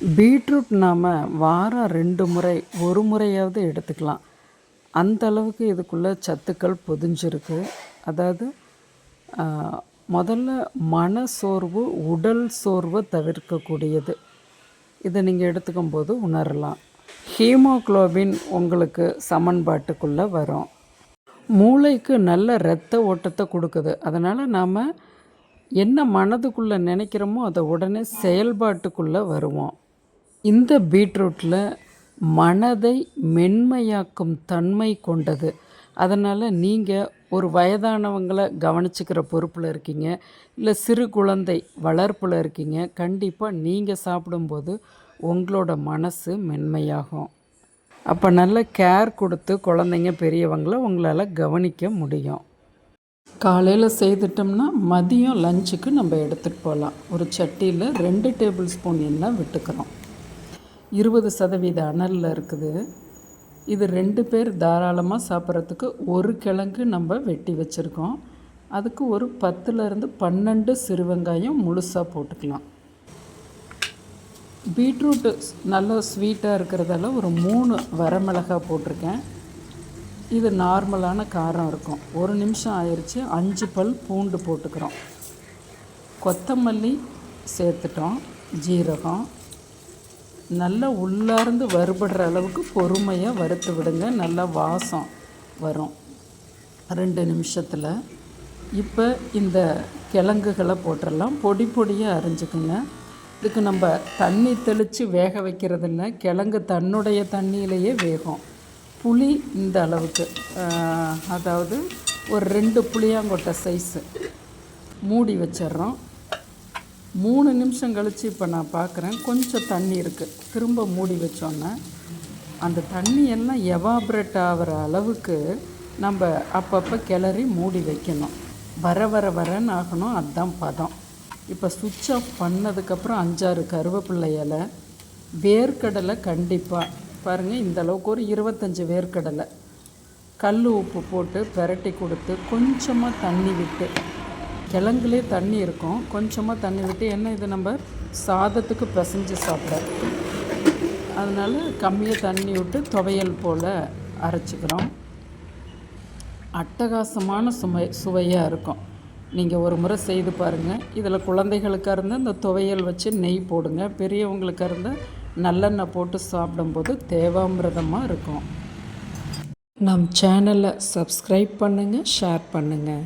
Beetroot நாம் வாரம் ரெண்டு முறை ஒரு முறையாவது எடுத்துக்கலாம். அந்த அளவுக்கு இதுக்குள்ளே சத்துக்கள் பொதிஞ்சிருக்கு. அதாவது முதல்ல மன சோர்வு உடல் சோர்வை தவிர்க்கக்கூடியது. இதை நீங்கள் எடுத்துக்கும் போது உணரலாம். ஹீமோகுளோபின் உங்களுக்கு சமன்பாட்டுக்குள்ளே வரும். மூளைக்கு நல்ல இரத்த ஓட்டத்தை கொடுக்குது. அதனால் நாம் என்ன மனதுக்குள்ளே நினைக்கிறோமோ அதை உடனே செயல்பாட்டுக்குள்ளே வருவோம். இந்த பீட்ரூட்டில் மனதை மென்மையாக்கும் தன்மை கொண்டது. அதனால் நீங்கள் ஒரு வயதானவங்களை கவனிச்சுக்கிற பொறுப்பில் இருக்கீங்க. இல்லை சிறு குழந்தை வளர்ப்பில் இருக்கீங்க. கண்டிப்பாக நீங்கள் சாப்பிடும்போது உங்களோட மனசு மென்மையாகும். அப்போ நல்ல கேர் கொடுத்து குழந்தைங்க பெரியவங்கள உங்களால் கவனிக்க முடியும். காலையில் செய்துட்டோம்னா மதியம் லஞ்சுக்கு நம்ம எடுத்துகிட்டு போகலாம் ஒரு சட்டியில் ரெண்டு டேபிள் ஸ்பூன் எண்ணெய் விட்டுக்கிறோம். இருபது சதவீத அனலில் இருக்குது. இது ரெண்டு பேர் தாராளமாக சாப்பிட்றதுக்கு ஒரு கிழங்கு நம்ம வெட்டி வச்சுருக்கோம். அதுக்கு ஒரு பத்துலேருந்து பன்னெண்டு சிறு வெங்காயம் முழுசாக போட்டுக்கலாம். பீட்ரூட்டு நல்லா ஸ்வீட்டாக இருக்கிறதால ஒரு மூணு வரமிளகாய் போட்டிருக்கேன். இது நார்மலான காரம் இருக்கும். ஒரு நிமிஷம் ஆயிடுச்சு அஞ்சு பல் பூண்டு போட்டுக்கிறோம். கொத்தமல்லி சேர்த்துட்டோம் ஜீரகம். நல்லா உள்ளார்ந்து வறுபடுற அளவுக்கு பொறுமையாக வறுத்து விடுங்க. நல்லா வாசம் வரும். ரெண்டு நிமிஷத்தில். இப்போ இந்த கிழங்குகளை போட்டுடலாம் பொடி பொடியாக அரிஞ்சுக்குங்க. இதுக்கு நம்ம தண்ணி தெளித்து வேக வைக்கிறது இல்லை. கிழங்கு தன்னுடைய தண்ணியிலேயே வேகும். புளி இந்த அளவுக்கு. அதாவது ஒரு ரெண்டு புளியாங்கொட்டை சைஸு மூடி வச்சிடுறோம். மூணு நிமிஷம் கழித்து இப்போ நான் பார்க்குறேன் கொஞ்சம் தண்ணி இருக்குது திரும்ப மூடி வச்சோன்னே அந்த தண்ணி எல்லாம் எவாப்ரேட் ஆகிற அளவுக்கு நம்ம அப்பப்போ கிளறி மூடி வைக்கணும். வர வர வரன்னு ஆகணும். அதுதான் பதம். இப்போ சுவிட்ச் ஆஃப் பண்ணதுக்கப்புறம் அஞ்சாறு கருவேப்பிள்ளை இலை வேர்க்கடலை கண்டிப்பாக பாருங்கள் இந்த அளவுக்கு ஒரு இருபத்தஞ்சி வேர்க்கடலை. கல் உப்பு போட்டு பெரட்டி கொடுத்து கொஞ்சமாக தண்ணி விட்டு கிழங்குலே தண்ணி இருக்கும். கொஞ்சமாக தண்ணி விட்டு என்ன இது நம்ம சாதத்துக்கு பிசைஞ்சு சாப்பிட. அதனால் கம்மியாக தண்ணி விட்டு துவையல் போல் அரைச்சிக்கிறோம். அட்டகாசமான சுவை சுவையாக இருக்கும். நீங்கள் ஒரு முறை செய்து பாருங்கள் இதில் குழந்தைகளுக்காக இருந்தால் இந்த துவையல் வச்சு நெய் போடுங்க. பெரியவங்களுக்காக இருந்தால் நல்லெண்ணெய் போட்டு சாப்பிடும்போது தேவாமிரதமாக இருக்கும். நம் சேனலை சப்ஸ்கிரைப் பண்ணுங்கள் ஷேர் பண்ணுங்கள்